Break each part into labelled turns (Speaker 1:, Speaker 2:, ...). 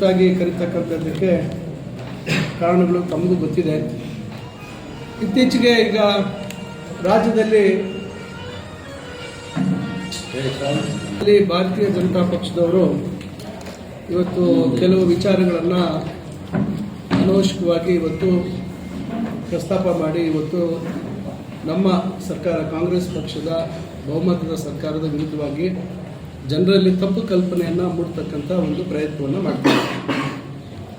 Speaker 1: ತುರ್ತಾಗಿ ಕರೀತಕ್ಕಂಥದ್ದಕ್ಕೆ ಕಾರಣಗಳು ತಮಗೂ ಗೊತ್ತಿದೆ. ಇತ್ತೀಚೆಗೆ ಈಗ ರಾಜ್ಯದಲ್ಲಿ ಅಲ್ಲಿ ಭಾರತೀಯ ಜನತಾ ಪಕ್ಷದವರು ಇವತ್ತು ಕೆಲವು ವಿಚಾರಗಳನ್ನು ಅನವಶ್ಯಕವಾಗಿ ಇವತ್ತು ಪ್ರಸ್ತಾಪ ಮಾಡಿ ಇವತ್ತು ನಮ್ಮ ಸರ್ಕಾರ ಕಾಂಗ್ರೆಸ್ ಪಕ್ಷದ ಬಹುಮತದ ಸರ್ಕಾರದ ವಿರುದ್ಧವಾಗಿ ಜನರಲ್ಲಿ ತಪ್ಪು ಕಲ್ಪನೆಯನ್ನು ಮೂಡ್ತಕ್ಕಂಥ ಒಂದು ಪ್ರಯತ್ನವನ್ನು ಮಾಡ್ತಾರೆ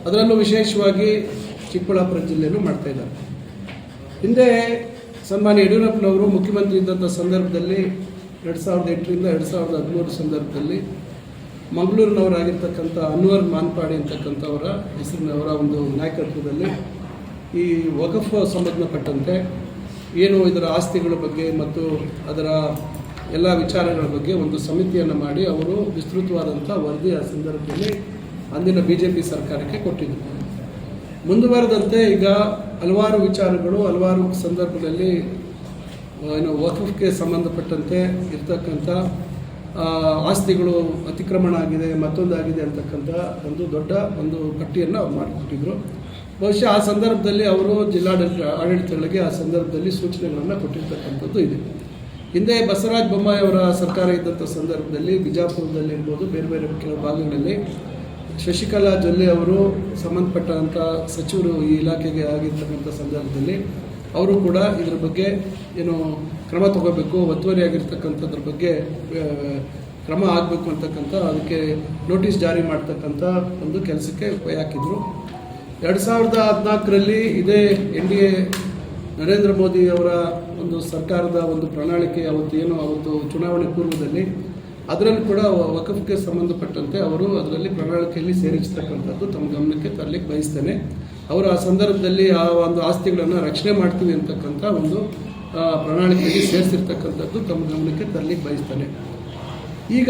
Speaker 1: ಅದರಲ್ಲೂ ವಿಶೇಷವಾಗಿ ಚಿಕ್ಕಬಳ್ಳಾಪುರ ಜಿಲ್ಲೆಯಲ್ಲೂ ಮಾಡ್ತಾ ಇದ್ದಾರೆ. ಹಿಂದೆ ಸನ್ಮಾನ್ಯ ಯಡಿಯೂರಪ್ಪನವರು ಮುಖ್ಯಮಂತ್ರಿ ಇದ್ದಂಥ ಸಂದರ್ಭದಲ್ಲಿ ಎರಡು ಸಾವಿರದ ಎಂಟರಿಂದ ಎರಡು ಸಾವಿರದ ಹದಿಮೂರು ಸಂದರ್ಭದಲ್ಲಿ ಮಂಗಳೂರಿನವರಾಗಿರ್ತಕ್ಕಂಥ ಅನ್ವರ್ ಮಾನ್ಪಾಡಿ ಅಂತಕ್ಕಂಥವರ ಹೆಸರಿನವರ ಒಂದು ನಾಯಕತ್ವದಲ್ಲಿ ಈ ವಕಫ್ ಸಂಬಂಧಪಟ್ಟಂತೆ ಏನು ಇದರ ಆಸ್ತಿಗಳ ಬಗ್ಗೆ ಮತ್ತು ಅದರ ಎಲ್ಲ ವಿಚಾರಗಳ ಬಗ್ಗೆ ಒಂದು ಸಮಿತಿಯನ್ನು ಮಾಡಿ ಅವರು ವಿಸ್ತೃತವಾದಂಥ ವರದಿ ಆ ಸಂದರ್ಭದಲ್ಲಿ ಅಂದಿನ ಬಿ ಜೆ ಪಿ ಸರ್ಕಾರಕ್ಕೆ ಕೊಟ್ಟಿದ್ದರು ಮುಂದುವರೆದಂತೆ ಈಗ ಹಲವಾರು ವಿಚಾರಗಳು, ಹಲವಾರು ಸಂದರ್ಭದಲ್ಲಿ ಏನು ವಕ್ಫ್ಗೆ ಸಂಬಂಧಪಟ್ಟಂತೆ ಇರ್ತಕ್ಕಂಥ ಆಸ್ತಿಗಳು ಅತಿಕ್ರಮಣ ಆಗಿದೆ, ಮತ್ತೊಂದಾಗಿದೆ ಅಂತಕ್ಕಂಥ ಒಂದು ದೊಡ್ಡ ಒಂದು ಪಟ್ಟಿಯನ್ನು ಅವ್ರು ಮಾಡಿಕೊಟ್ಟಿದ್ರು. ಬಹುಶಃ ಆ ಸಂದರ್ಭದಲ್ಲಿ ಅವರು ಜಿಲ್ಲಾಡಳಿತ, ಆಡಳಿತಗಳಿಗೆ ಆ ಸಂದರ್ಭದಲ್ಲಿ ಸೂಚನೆಗಳನ್ನು ಕೊಟ್ಟಿರ್ತಕ್ಕಂಥದ್ದು ಇದೆ. ಹಿಂದೆ ಬಸವರಾಜ ಬೊಮ್ಮಾಯಿ ಅವರ ಸರ್ಕಾರ ಇದ್ದಂಥ ಸಂದರ್ಭದಲ್ಲಿ ಬಿಜಾಪುರದಲ್ಲಿ ಇರ್ಬೋದು, ಬೇರೆ ಬೇರೆ ಕೆಲವು ಭಾಗಗಳಲ್ಲಿ ಶಶಿಕಲಾ ಜೊಲ್ಲೆ ಅವರು ಸಂಬಂಧಪಟ್ಟಂಥ ಸಚಿವರು ಈ ಇಲಾಖೆಗೆ ಆಗಿರ್ತಕ್ಕಂಥ ಸಂದರ್ಭದಲ್ಲಿ ಅವರು ಕೂಡ ಇದ್ರ ಬಗ್ಗೆ ಏನು ಕ್ರಮ ತಗೋಬೇಕು, ಒತ್ತುವರಿ ಆಗಿರ್ತಕ್ಕಂಥದ್ರ ಬಗ್ಗೆ ಕ್ರಮ ಆಗಬೇಕು ಅಂತಕ್ಕಂಥ ಅದಕ್ಕೆ ನೋಟಿಸ್ ಜಾರಿ ಮಾಡ್ತಕ್ಕಂಥ ಒಂದು ಕೆಲಸಕ್ಕೆ ಕೈ ಹಾಕಿದರು ಎರಡು ಸಾವಿರದ ಹದಿನಾಲ್ಕರಲ್ಲಿ ಇದೇ N D A Narendra Modi ಅವರ ಒಂದು ಸರ್ಕಾರದ ಒಂದು ಪ್ರಣಾಳಿಕೆ ಅವತ್ತು ಏನು ಅವತ್ತು ಚುನಾವಣೆ ಪೂರ್ವದಲ್ಲಿ, ಅದರಲ್ಲಿ ಕೂಡ ವಕಫ್ಗೆ ಸಂಬಂಧಪಟ್ಟಂತೆ ಅವರು ಅದರಲ್ಲಿ ಪ್ರಣಾಳಿಕೆಯಲ್ಲಿ ಸೇರಿಸ್ತಕ್ಕಂಥದ್ದು ತಮ್ಮ ಗಮನಕ್ಕೆ ತರಲಿಕ್ಕೆ ಬಯಸ್ತೇನೆ. ಅವರು ಆ ಸಂದರ್ಭದಲ್ಲಿ ಆ ಒಂದು ಆಸ್ತಿಗಳನ್ನು ರಕ್ಷಣೆ ಮಾಡ್ತೀವಿ ಅಂತಕ್ಕಂಥ ಒಂದು ಪ್ರಣಾಳಿಕೆಯಲ್ಲಿ ಸೇರಿಸಿರ್ತಕ್ಕಂಥದ್ದು ತಮ್ಮ ಗಮನಕ್ಕೆ ತರಲಿಕ್ಕೆ ಬಯಸ್ತೇನೆ. ಈಗ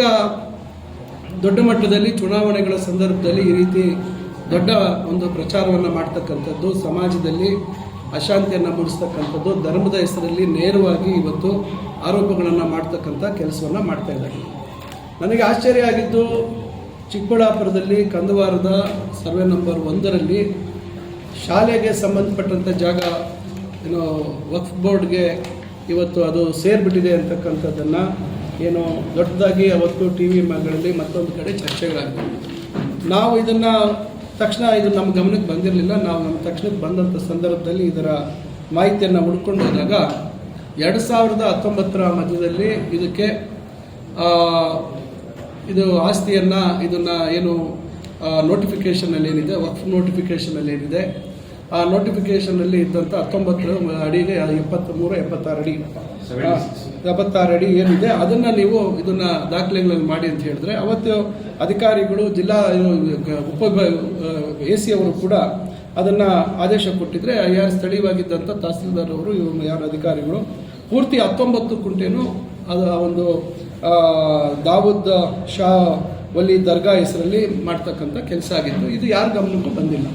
Speaker 1: ದೊಡ್ಡ ಮಟ್ಟದಲ್ಲಿ ಚುನಾವಣೆಗಳ ಸಂದರ್ಭದಲ್ಲಿ ಈ ರೀತಿ ದೊಡ್ಡ ಒಂದು ಪ್ರಚಾರವನ್ನು ಮಾಡ್ತಕ್ಕಂಥದ್ದು ಸಮಾಜದಲ್ಲಿ ಅಶಾಂತಿಯನ್ನು ಮೂಡಿಸ್ತಕ್ಕಂಥದ್ದು ಧರ್ಮದ ಹೆಸರಲ್ಲಿ ನೇರವಾಗಿ ಇವತ್ತು ಆರೋಪಗಳನ್ನು ಮಾಡ್ತಕ್ಕಂಥ ಕೆಲಸವನ್ನು ಮಾಡ್ತಾ ಇದ್ದಾರೆ. ನನಗೆ ಆಶ್ಚರ್ಯ ಆಗಿದ್ದು ಚಿಕ್ಕಬಳ್ಳಾಪುರದಲ್ಲಿ ಕಂದವಾರದ ಸರ್ವೆ ನಂಬರ್ ಒಂದರಲ್ಲಿ ಶಾಲೆಗೆ ಸಂಬಂಧಪಟ್ಟಂಥ ಜಾಗ, ಏನು ವಕ್ಫ್ ಬೋರ್ಡ್ಗೆ ಇವತ್ತು ಅದು ಸೇರಿಬಿಟ್ಟಿದೆ ಅಂತಕ್ಕಂಥದ್ದನ್ನು ಏನು ದೊಡ್ಡದಾಗಿ ಅವತ್ತು ಟಿ ವಿ ಮಗಳಲ್ಲಿ ಮತ್ತೊಂದು ಕಡೆ ಚರ್ಚೆಗಳಾಗಿವೆ ನಾವು ಇದನ್ನು ತಕ್ಷಣ ಇದು ನಮ್ಮ ಗಮನಕ್ಕೆ ಬಂದಿರಲಿಲ್ಲ. ನಾವು ನಮ್ಮ ತಕ್ಷಣಕ್ಕೆ ಬಂದಂಥ ಸಂದರ್ಭದಲ್ಲಿ ಇದರ ಮಾಹಿತಿಯನ್ನು ಹುಡ್ಕೊಂಡು ಹೋದಾಗ ಎರಡು ಸಾವಿರದ ಹತ್ತೊಂಬತ್ತರ ಮಧ್ಯದಲ್ಲಿ ಇದಕ್ಕೆ ಇದು ಆಸ್ತಿಯನ್ನು, ಇದನ್ನು ಏನು ನೋಟಿಫಿಕೇಷನಲ್ಲಿ ಏನಿದೆ, ವಕ್ಫ್ ನೋಟಿಫಿಕೇಷನಲ್ಲಿ ಏನಿದೆ ಆ ನೋಟಿಫಿಕೇಷನಲ್ಲಿ ಇದ್ದಂಥ ಹತ್ತೊಂಬತ್ತು ಅಡಿಗೆ ಎಪ್ಪತ್ತ್ಮೂರು ಎಪ್ಪತ್ತಾರು ಅಡಿ. ಎಪ್ಪತ್ತಾರು ಅಡಿ ಏನಿದೆ ಅದನ್ನು ನೀವು ಇದನ್ನು ದಾಖಲೆಗಳಲ್ಲಿ ಮಾಡಿ ಅಂತ ಹೇಳಿದ್ರೆ ಅವತ್ತು ಅಧಿಕಾರಿಗಳು ಜಿಲ್ಲಾ ಉಪ ಎ ಸಿ ಅವರು ಕೂಡ ಅದನ್ನು ಆದೇಶ ಕೊಟ್ಟಿದ್ರೆ ಯಾರು ಸ್ಥಳೀಯವಾಗಿದ್ದಂಥ ತಹಸೀಲ್ದಾರ್ ಅವರು ಇವರು ಯಾರು ಅಧಿಕಾರಿಗಳು ಪೂರ್ತಿ ಹತ್ತೊಂಬತ್ತು ಕುಂಟೆನೂ ಅದು ಆ ಒಂದು ದಾವೂದ್ ಶಾ ವಲಿ ದರ್ಗಾ ಹೆಸರಲ್ಲಿ ಮಾಡ್ತಕ್ಕಂಥ ಕೆಲಸ ಆಗಿತ್ತು. ಇದು ಯಾರ ಗಮನಕ್ಕೂ ಬಂದಿಲ್ಲ.